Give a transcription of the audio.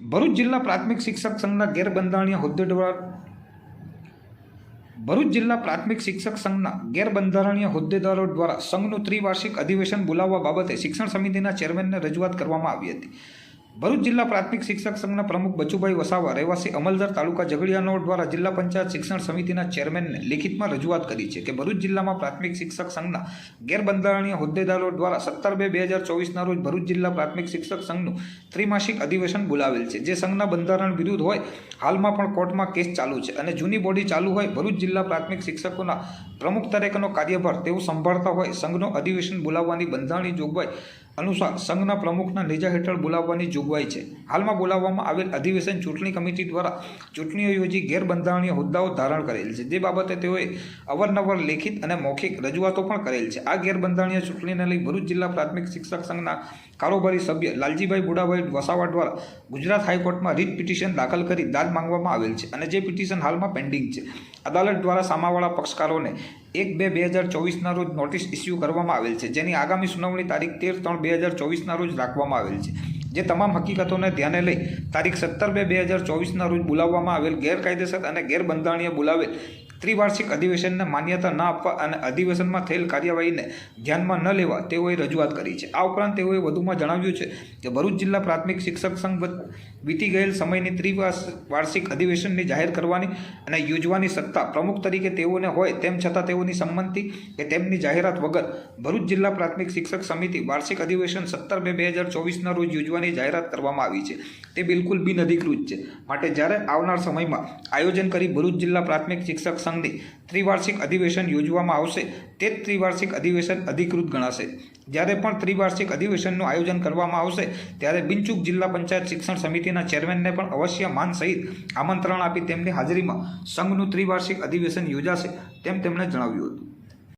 ભરૂચ જિલ્લા પ્રાથમિક શિક્ષક સંઘના ગેરબંધારણીય હોદ્દેદાર ભરૂચ જિલ્લા પ્રાથમિક શિક્ષક સંઘના ગેરબંધારણીય હોદ્દેદારો દ્વારા સંઘનું ત્રિવાર્ષિક અધિવેશન બોલાવવા બાબતે શિક્ષણ સમિતિના ચેરમેનને રજૂઆત કરવામાં આવી હતી. ભરૂચ જિલ્લા પ્રાથમિક શિક્ષક સંઘના પ્રમુખ બચુભાઈ વસાવા રહેવાસી અમલદર તાલુકા ઝઘડિયાનો દ્વારા જિલ્લા પંચાયત શિક્ષણ સમિતિના ચેરમેનને લેખિતમાં રજૂઆત કરી છે કે ભરૂચ જિલ્લામાં પ્રાથમિક શિક્ષક સંઘના ગેરબંધારણીય હોદ્દેદારો દ્વારા સત્તર બે બે હજાર ચોવીસના રોજ ભરૂચ જિલ્લા પ્રાથમિક શિક્ષક સંઘનું ત્રિમાસિક અધિવેશન બોલાવેલ છે. જે સંઘના બંધારણ વિરુદ્ધ હોય, હાલમાં પણ કોર્ટમાં કેસ ચાલુ છે અને જૂની બોડી ચાલુ હોય, ભરૂચ જિલ્લા પ્રાથમિક શિક્ષકોના પ્રમુખ તરીકેનો કાર્યભાર તેઓ સંભાળતા હોય, સંઘનો અધિવેશન બોલાવવાની બંધારણીય જોગવાઈ અનુસાર સંઘના પ્રમુખના નેજા હેઠળ બોલાવવાની જોગવાઈ છે. હાલમાં બોલાવવામાં આવેલ અધિવેશન ચૂંટણી કમિટી દ્વારા ચૂંટણીઓ યોજી ગેરબંધારણીય હોદ્દાઓ ધારણ કરેલ છે. જે બાબતે તેઓએ અવારનવાર લેખિત અને મૌખિક રજૂઆતો પણ કરેલ છે. આ ગેરબંધારણીય ચૂંટણીને લઈ ભરૂચ જિલ્લા પ્રાથમિક શિક્ષક સંઘના કારોબારી સભ્ય લાલજીભાઈ બુડાભાઈ વસાવા દ્વારા ગુજરાત હાઈકોર્ટમાં રીટ પિટિશન દાખલ કરી દાદ માંગવામાં આવેલ છે અને જે પિટિશન હાલમાં પેન્ડિંગ છે. અદાલત દ્વારા સામાવાળા પક્ષકારોને એક બે બે હજાર ચોવીસના રોજ નોટિસ ઇસ્યુ કરવામાં આવેલ છે, જેની આગામી સુનાવણી તારીખ તેર ત્રણ બે હજાર ચોવીસના રોજ રાખવામાં આવેલ છે. જે તમામ હકીકતોને ધ્યાને લઈ તારીખ સત્તર બે બે હજાર ચોવીસના રોજ બોલાવવામાં આવેલ ગેરકાયદેસર અને ગેરબંધારણીય બોલાવેલ ત્રિવાર્ષિક અધિવેશનને માન્યતા ન આપવા અને અધિવેશનમાં થયેલ કાર્યવાહીને ધ્યાનમાં ન લેવા તેઓએ રજૂઆત કરી છે. આ ઉપરાંત તેઓએ વધુમાં જણાવ્યું છે કે ભરૂચ જિલ્લા પ્રાથમિક શિક્ષક સંઘ વીતી ગયેલ સમયની ત્રિવાર્ષિક વાર્ષિક અધિવેશનની જાહેર કરવાની અને યોજવાની સત્તા પ્રમુખ તરીકે તેઓને હોય તેમ છતાં તેઓની સંમતિ કે તેમની જાહેરાત વગર ભરૂચ જિલ્લા પ્રાથમિક શિક્ષક સમિતિ વાર્ષિક અધિવેશન સત્તર બે બે હજાર ચોવીસના રોજ યોજવાની જાહેરાત કરવામાં આવી છે. તે બિલકુલ બિનઅધિકૃત છે. માટે જ્યારે આવનાર સમયમાં આયોજન કરી ભરૂચ જિલ્લા પ્રાથમિક શિક્ષક સંઘની ત્રિવાર્ષિક અધિવેશન યોજવામાં આવશે. તે જ ત્રિવાર્ષિક અધિવેશન અધિકૃત ગણાશે. જ્યારે પણ ત્રિવાર્ષિક અધિવેશનનું આયોજન કરવામાં આવશે, ત્યારે બિનચૂક જિલ્લા પંચાયત શિક્ષણ સમિતિના ચેરમેનને પણ અવશ્ય માન સહિત આમંત્રણ આપી તેમની હાજરીમાં સંઘનું ત્રિવાર્ષિક અધિવેશન યોજાશે તેમ તેમણે જણાવ્યું હતું.